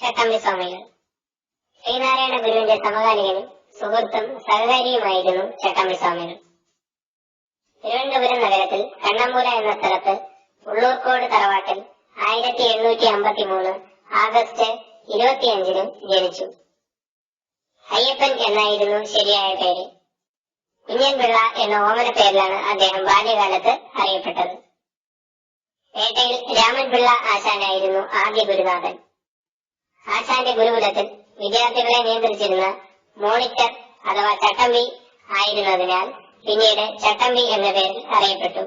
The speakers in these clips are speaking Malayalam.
ചട്ടമ്പി സ്വാമികൾ. ശ്രീനാരായണ ഗുരുവിന്റെ സമകാലികനും സുഹൃത്തും സഹകാരിയുമായിരുന്നു ചട്ടമ്പി സ്വാമികൾ. തിരുവനന്തപുരം നഗരത്തിൽ കണ്ണമ്പൂല എന്ന സ്ഥലത്ത് ഉള്ളൂർക്കോട് തറവാട്ടിൽ ആയിരത്തി എണ്ണൂറ്റി അമ്പത്തി മൂന്ന് ആഗസ്റ്റ് ഇരുപത്തിയഞ്ചിന് ജനിച്ചു. അയ്യപ്പൻ എന്നായിരുന്നു ശരിയായ പേര്. കുഞ്ഞൻപിള്ള എന്ന ഓമന പേരിലാണ് അദ്ദേഹം ബാല്യകാലത്ത് അറിയപ്പെട്ടത്. പേട്ടയിൽ രാമൻപിള്ള ആശാനായിരുന്നു ആദ്യ ഗുരുനാഥൻ. ആശാന്റെ ഗുരുകുലത്തിൽ വിദ്യാർത്ഥികളെ നിയന്ത്രിച്ചിരുന്ന മോണിറ്റർ അഥവാ ചട്ടമ്പി ആയിരുന്നതിനാൽ പിന്നീട് ചട്ടമ്പി എന്ന പേരിൽ അറിയപ്പെട്ടു.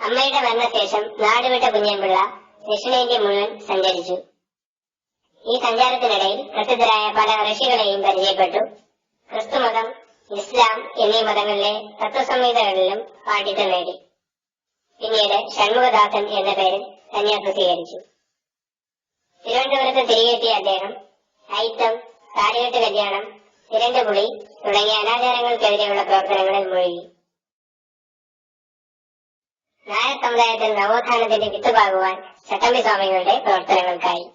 അമ്മയുടെ മരണശേഷം നാടുവിട്ട കുഞ്ഞൻപിള്ള ദക്ഷിണേന്ത്യ മുഴുവൻ സഞ്ചരിച്ചു. ഈ സഞ്ചാരത്തിനിടയിൽ പ്രസിദ്ധരായ പല ഋഷികളെയും പരിചയപ്പെട്ടു. ക്രിസ്തുമതം ഇസ്ലാം എന്നീ മതങ്ങളിലെ തത്വസംഹിതകളിലും പാണ്ഡിത്യം നേടി. പിന്നീട് ഷൺമുഖദാസൻ എന്ന പേരിൽ സന്യാസം സ്വീകരിച്ചു തിരുവനന്തപുരത്ത് തിരികെത്തിയ അദ്ദേഹം അയിത്തം താടികെട്ട് കല്യാണം തിരണ്ടപുളി തുടങ്ങിയ അനാചാരങ്ങൾക്കെതിരെയുള്ള പ്രവർത്തനങ്ങളിൽ മുഴുകി. നായർ സമുദായത്തിൽ നവോത്ഥാനത്തിന്റെ വിത്തുപാകുവാൻ ചട്ടമ്പി സ്വാമികളുടെ പ്രവർത്തനങ്ങൾക്കായി.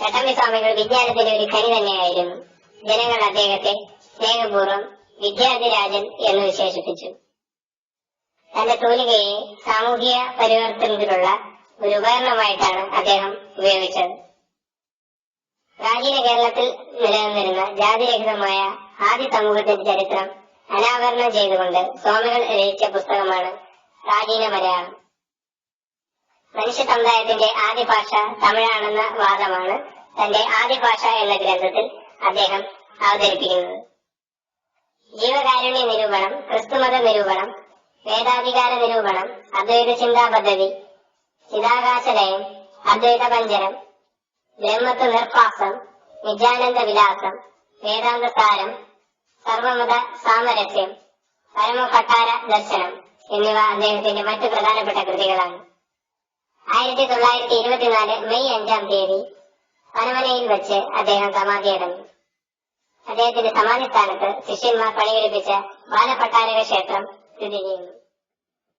ചട്ടമ്പി സ്വാമികൾ വിജ്ഞാനത്തിന്റെ ഒരു കനി തന്നെയായിരുന്നു. ജനങ്ങൾ അദ്ദേഹത്തെ സ്നേഹപൂർവം വിദ്യാധിരാജൻ എന്ന് വിശേഷിപ്പിച്ചു. തന്റെ തൂലികയെ സാമൂഹിക പരിവർത്തനത്തിനുള്ള ഒരു ഉപകരണമായിട്ടാണ് അദ്ദേഹം ഉപയോഗിച്ചത്. പ്രാചീന കേരളത്തിൽ നിലനിന്നിരുന്ന ജാതിരഹിതമായ ആദ്യ സമൂഹത്തിന്റെ ചരിത്രം അനാവരണം ചെയ്തുകൊണ്ട് സ്വാമികൾ രചിച്ച പുസ്തകമാണ് പ്രാചീന മലയാളം. മനുഷ്യ സമുദായത്തിന്റെ ആദ്യ ഭാഷ തമിഴാണെന്ന വാദമാണ് തന്റെ ആദ്യ ഭാഷ എന്ന ഗ്രന്ഥത്തിൽ അദ്ദേഹം അവതരിപ്പിക്കുന്നത്. ജീവകാരുണ്യ നിരൂപണം ക്രിസ്തുമത നിരൂപണം വേദാധികാര നിരൂപണം അദ്വൈത ചിന്താ പദ്ധതി ചിതാകാശലയം അദ്വൈത പഞ്ചരം ബ്രഹ്മത്വ നിർപ്പാസം നിജാനന്ദ വിലാസം വേദാന്ത സാരം സർവമത സാമരസ്യം പരമഭട്ടാര ദർശനം എന്നിവ അദ്ദേഹത്തിന്റെ മറ്റു പ്രധാനപ്പെട്ട കൃതികളാണ്. ആയിരത്തി തൊള്ളായിരത്തി ഇരുപത്തിനാല് മെയ് അഞ്ചാം തീയതി പനമനയിൽ വെച്ച് അദ്ദേഹം സമാധിയടഞ്ഞു. അദ്ദേഹത്തിന്റെ സമാധി സ്ഥാനത്ത് ശിഷ്യന്മാർ പണിയെടുപ്പിച്ച ബാലഭട്ടാരക ക്ഷേത്രം സ്ഥിതി ചെയ്യുന്നു.